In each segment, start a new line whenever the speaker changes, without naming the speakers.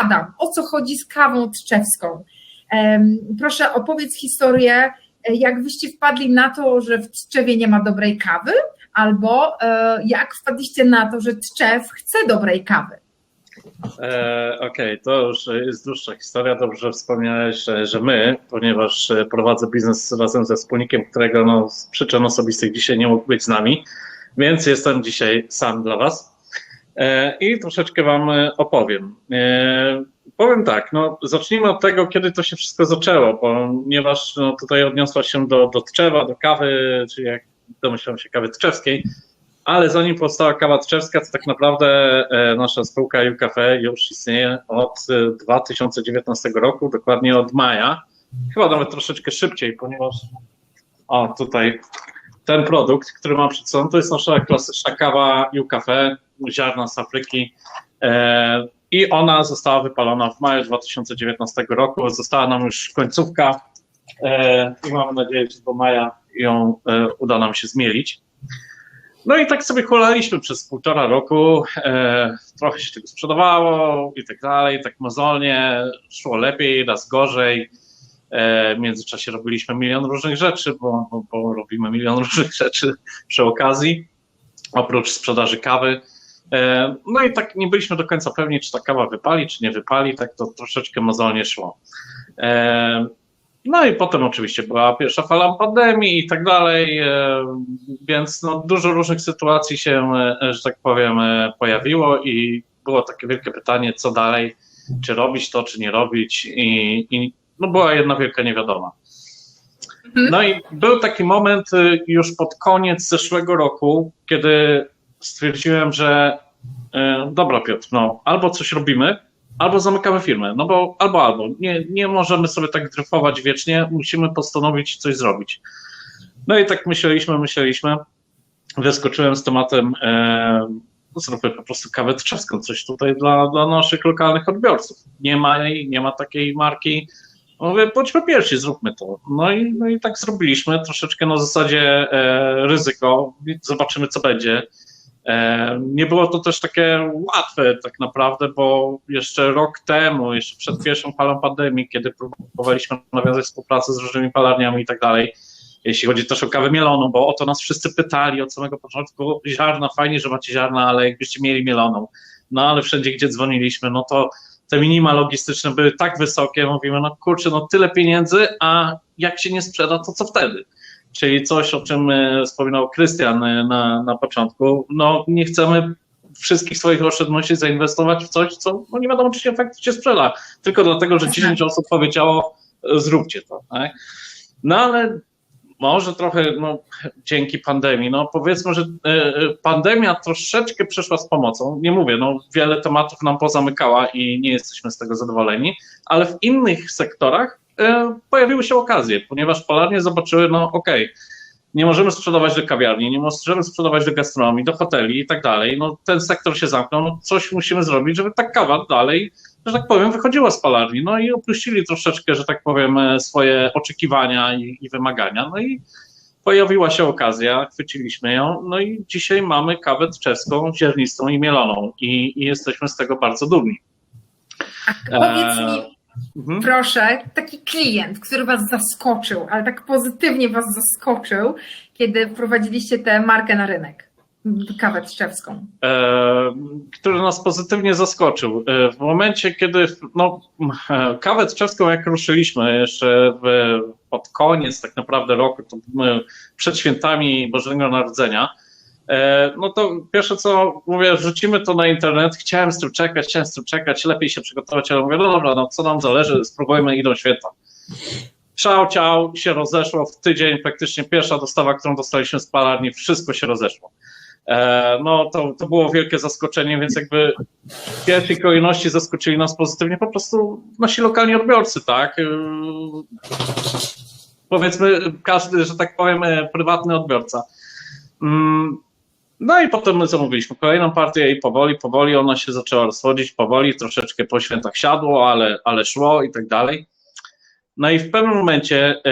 Adam, o co chodzi z kawą tczewską? Proszę opowiedz historię, e, jak wyście wpadli na to, że w Tczewie nie ma dobrej kawy, albo e, jak wpadliście na to, że Tczew chce dobrej kawy.
E, Okej, to już jest dłuższa historia. Dobrze wspomniałeś, że, że my, ponieważ e, prowadzę biznes razem ze wspólnikiem, którego no, z przyczyn osobistych dzisiaj nie mógł być z nami, więc jestem dzisiaj sam dla Was. E, I troszeczkę Wam e, opowiem. E, Powiem tak, no, zacznijmy od tego, kiedy to się wszystko zaczęło, ponieważ no, tutaj odniosła się do, do Tczewa, do kawy, czy jak domyślam się kawy tczewskiej, ale zanim powstała kawa tczewska, to tak naprawdę nasza spółka UCafe już istnieje od e, 2019 roku, dokładnie od maja. Chyba nawet troszeczkę szybciej, ponieważ o tutaj ten produkt, który mam przed sobą, to jest nasza klasyczna kawa UCafe, ziarna z Afryki. E, I ona została wypalona w maju 2019 roku. Została nam już końcówka e, i mamy nadzieję, że do maja ją e, uda nam się zmielić. No i tak sobie hulaliśmy przez półtora roku, trochę się tego sprzedawało i tak dalej, tak mozolnie, szło lepiej, raz gorzej. E, w międzyczasie robiliśmy milion różnych rzeczy, bo, bo, bo robimy milion różnych rzeczy przy okazji, oprócz sprzedaży kawy. E, no i tak nie byliśmy do końca pewni, czy ta kawa wypali, czy nie wypali, tak to troszeczkę mozolnie szło. E, no i potem oczywiście była pierwsza fala pandemii i tak dalej, więc no, dużo różnych sytuacji się, że tak powiem, pojawiło i było takie wielkie pytanie, co dalej, czy robić to, czy nie robić i, i no, była jedna wielka niewiadoma. No i był taki moment y, już pod koniec zeszłego roku, kiedy stwierdziłem, że e, dobra Piotr, no albo coś robimy, albo zamykamy firmę, no bo albo, albo. Nie, nie możemy sobie tak dryfować wiecznie, musimy postanowić coś zrobić. No i tak myśleliśmy, myśleliśmy, wyskoczyłem z tematem, e, zróbmy po prostu kawę tczewską, coś tutaj dla, dla naszych lokalnych odbiorców. Nie ma jej, nie ma takiej marki, Mówię, bądźmy pierwsi, zróbmy to. No i, no i tak zrobiliśmy, troszeczkę na zasadzie e, ryzyko, zobaczymy co będzie. E, nie było to też takie łatwe tak naprawdę, bo jeszcze rok temu, jeszcze przed pierwszą falą pandemii, kiedy próbowaliśmy nawiązać współpracę z różnymi palarniami i tak dalej, jeśli chodzi też o kawę mieloną, bo o to nas wszyscy pytali od samego początku, ziarna, fajnie, że macie ziarna, ale jakbyście mieli mieloną. No ale wszędzie, gdzie dzwoniliśmy, no to te minima logistyczne były tak wysokie, mówimy, no kurczę, no tyle pieniędzy, a jak się nie sprzeda, to co wtedy? Czyli coś, o czym e, wspominał Krystian e, na, na początku, no nie chcemy wszystkich swoich oszczędności zainwestować w coś, co no nie wiadomo, czy się faktycznie sprzeda, tylko dlatego, że 10 osób powiedziało, e, zróbcie to. Tak? No ale może trochę no, dzięki pandemii. No powiedzmy, że e, pandemia troszeczkę przyszła z pomocą. Nie mówię, no wiele tematów nam pozamykała i nie jesteśmy z tego zadowoleni, ale w innych sektorach e, pojawiły się okazje, ponieważ polarnie zobaczyły, no okej, okay, nie możemy sprzedawać do kawiarni, nie możemy sprzedawać do gastronomii, do hoteli i tak dalej. No ten sektor się zamknął, no coś musimy zrobić, żeby ta kawa dalej że tak powiem, wychodziła z palarni, no i opuścili troszeczkę, że tak powiem, swoje oczekiwania i, i wymagania, no i pojawiła się okazja, chwyciliśmy ją, no i dzisiaj mamy kawę czeską, ziarnistą i mieloną i, i jesteśmy z tego bardzo dumni.
A powiedz mi, Mhm. Proszę, taki klient, który Was zaskoczył, ale tak pozytywnie Was zaskoczył, kiedy wprowadziliście tę markę na rynek kawę tczewską?
E, który nas pozytywnie zaskoczył. E, w momencie, kiedy no, kawę tczewską, jak ruszyliśmy jeszcze w, pod koniec tak naprawdę roku, to przed świętami Bożego Narodzenia, no to pierwsze co mówię, rzucimy to na internet, chciałem z tym czekać, chciałem z tym czekać, lepiej się przygotować, ale mówię, no dobra, no co nam zależy, spróbujmy, idą święta. Szał, ciał się rozeszło w tydzień, praktycznie pierwsza dostawa, którą dostaliśmy z palarni, wszystko się rozeszło. E, no to, to było wielkie zaskoczenie, więc jakby w pierwszej kolejności zaskoczyli nas pozytywnie po prostu nasi lokalni odbiorcy, tak? E, powiedzmy każdy, że tak powiem, e, prywatny odbiorca. No i potem my zamówiliśmy kolejną partię i powoli, powoli ona się zaczęła rozchodzić, powoli, troszeczkę po świętach siadło, ale, ale szło i tak dalej. No i w pewnym momencie,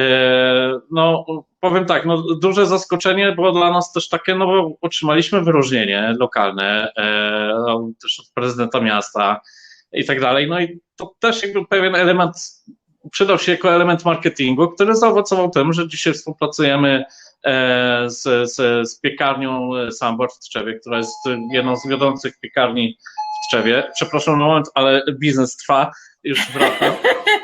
no powiem tak, no, duże zaskoczenie było dla nas też takie, no bo otrzymaliśmy wyróżnienie lokalne, e, no, też od prezydenta miasta, i tak dalej. No i to też jakby pewien element przydał się jako element marketingu, który zaowocował tym, że dzisiaj współpracujemy e, z, z, z piekarnią Sambor w Tczewie, która jest jedną z wiodących piekarni w Tczewie. Przepraszam na moment, ale biznes trwa, już wracam.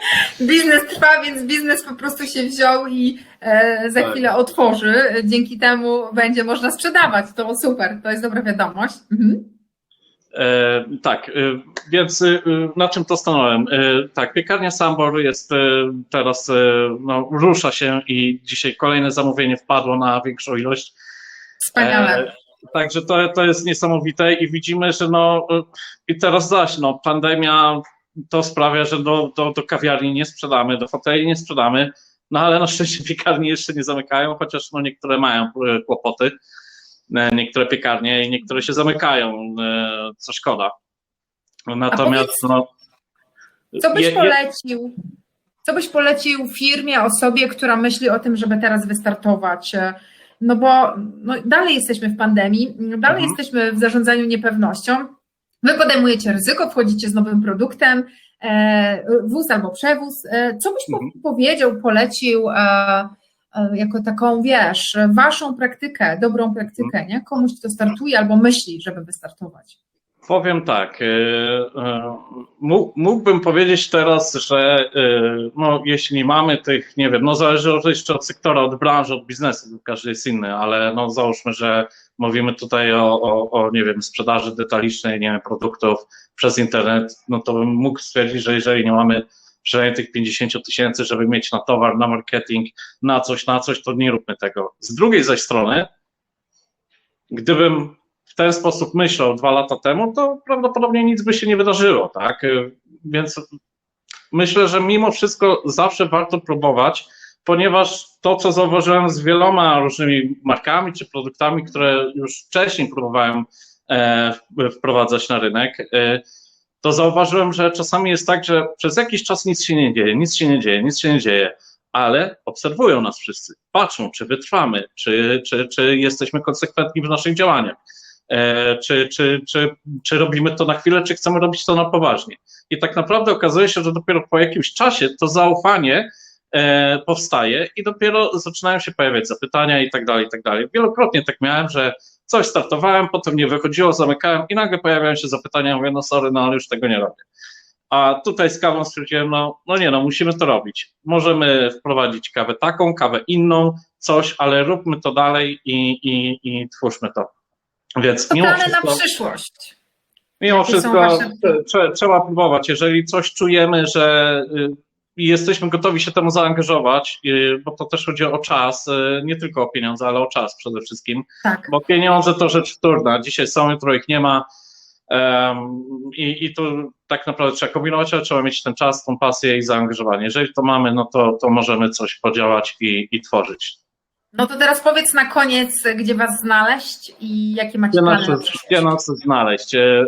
biznes trwa, więc biznes po prostu się wziął i e, za
Tak.
chwilę otworzy. Dzięki temu będzie można sprzedawać. To super, to jest dobra wiadomość. Mhm.
E, tak, e, więc e, na czym to stanąłem? E, tak, piekarnia Sambor jest e, teraz, e, no, rusza się i dzisiaj kolejne zamówienie wpadło na większą ilość.
Wspaniale.
Także to, to jest niesamowite i widzimy, że no i teraz zaś, no pandemia to sprawia, że do, do, do kawiarni nie sprzedamy, do hoteli nie sprzedamy, no ale na szczęście piekarni jeszcze nie zamykają, chociaż no niektóre mają kłopoty, niektóre piekarnie i niektóre się zamykają, e, co szkoda. Natomiast no,
Co byś
je-
polecił? Co byś polecił firmie, osobie, która myśli o tym, żeby teraz wystartować? No bo no, dalej jesteśmy w pandemii, dalej
Mhm.
jesteśmy w zarządzaniu niepewnością. Wy podejmujecie ryzyko, wchodzicie z nowym produktem, e, wóz albo przewóz. E, co byś
Mhm.
powiedział, polecił e, e, jako taką, wiesz, waszą praktykę, dobrą praktykę, nie? Komuś, kto startuje albo myśli, żeby wystartować.
Powiem tak, e, e, mó- mógłbym powiedzieć teraz, że e, no, jeśli mamy tych, nie wiem, no zależy jeszcze od sektora, od branży, od biznesu, każdy jest inny, ale no załóżmy, że mówimy tutaj o, o, o nie wiem, sprzedaży detalicznej, nie wiem, produktów przez internet, no to bym mógł stwierdzić, że jeżeli nie mamy przynajmniej tych 50 tysięcy, żeby mieć na towar, na marketing, na coś, na coś, to nie róbmy tego. Z drugiej zaś strony, gdybym w ten sposób myślał dwa lata temu, to prawdopodobnie nic by się nie wydarzyło, tak? Więc myślę, że mimo wszystko zawsze warto próbować, ponieważ to, co zauważyłem z wieloma różnymi markami czy produktami, które już wcześniej próbowałem e, wprowadzać na rynek, e, to zauważyłem, że czasami jest tak, że przez jakiś czas nic się nie dzieje, nic się nie dzieje, nic się nie dzieje, ale obserwują nas wszyscy, patrzą, czy wytrwamy, czy, czy, czy jesteśmy konsekwentni w naszych działaniach. E, czy, czy, czy, czy robimy to na chwilę, czy chcemy robić to na poważnie. I tak naprawdę okazuje się, że dopiero po jakimś czasie to zaufanie e, powstaje i dopiero zaczynają się pojawiać zapytania i tak dalej, i tak dalej. Wielokrotnie tak miałem, że coś startowałem, potem nie wychodziło, zamykałem i nagle pojawiają się zapytania, mówię, no sorry, no ale już tego nie robię. A tutaj z kawą stwierdziłem, no, no nie no, musimy to robić. Możemy wprowadzić kawę taką, kawę inną, coś, ale róbmy to dalej i, i, i twórzmy to. Więc
To
mimo
plany
wszystko,
na przyszłość.
mimo
Jakie
wszystko
wasze-
trze- trze- trzeba próbować. Jeżeli coś czujemy, że y, i jesteśmy gotowi się temu zaangażować, y, bo to też chodzi o czas, y, nie tylko o pieniądze, ale o czas przede wszystkim,
Tak.
bo pieniądze to rzecz wtórna. Dzisiaj są, jutro ich nie ma. I, I tu tak naprawdę trzeba kombinować, ale trzeba mieć ten czas, tą pasję i zaangażowanie. Jeżeli to mamy, no to, to możemy coś podziałać i, i tworzyć.
No to teraz powiedz na koniec, gdzie was znaleźć i jakie macie
Gdzie
plany
nas, gdzie nas znaleźć? E,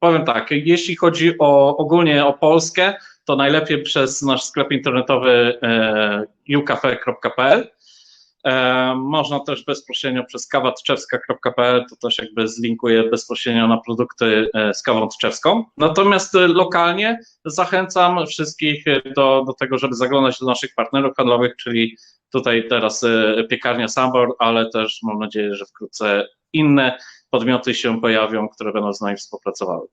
Powiem tak, jeśli chodzi o ogólnie o Polskę, to najlepiej przez nasz sklep internetowy e, ucafe.pl. E, Można też bezpośrednio przez kawatczewska.pl, to też jakby zlinkuję bezpośrednio na produkty e, z kawą tczewską. Natomiast lokalnie zachęcam wszystkich do, do tego, żeby zaglądać do naszych partnerów handlowych, czyli tutaj teraz piekarnia Sambor, ale też mam nadzieję, że wkrótce inne podmioty się pojawią, które będą z nami współpracowały.